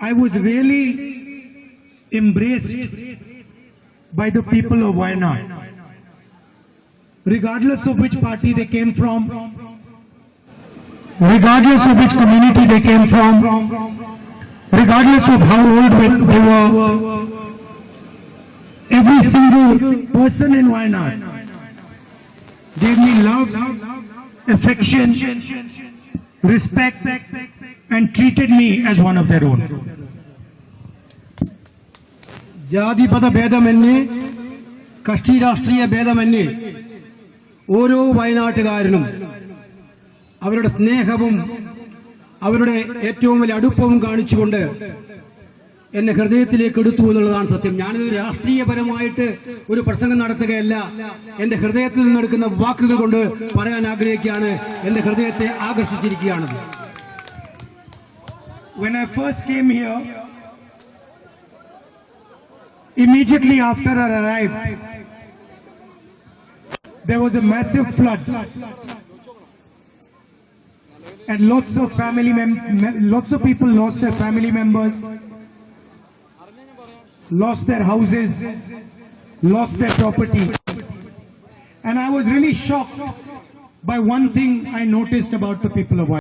I was really embraced by the people of Wayanad. Regardless of which party they came from, regardless of which community they came from, regardless of how old they single person in Wayanad gave me love, affection, respect, and treated me as one of their own. ജാതിപത ഭേദമന്യേ കക്ഷി രാഷ്ട്രീയ ഭേദമന്യേ ഓരോ വയനാട്ടുകാരനും അവരുടെ സ്നേഹവും അവരുടെ ഏറ്റവും വലിയ അടുപ്പവും കാണിച്ചുകൊണ്ട് എന്നെ ഹൃദയത്തിലേക്ക് എടുത്തു എന്നുള്ളതാണ് സത്യം ഞാനിത് രാഷ്ട്രീയപരമായിട്ട് ഒരു പ്രസംഗം നടത്തുകയല്ല എന്റെ ഹൃദയത്തിൽ നിന്നെടുക്കുന്ന വാക്കുകൾ കൊണ്ട് പറയാൻ ആഗ്രഹിക്കുകയാണ് എന്റെ ഹൃദയത്തെ ആകർഷിച്ചിരിക്കുകയാണത് When I first came here, immediately after I arrived, there was a massive flood. And lots of family mem- lots of people lost their family members, lost their houses, lost their property. And I was really shocked by one thing I noticed about the people of.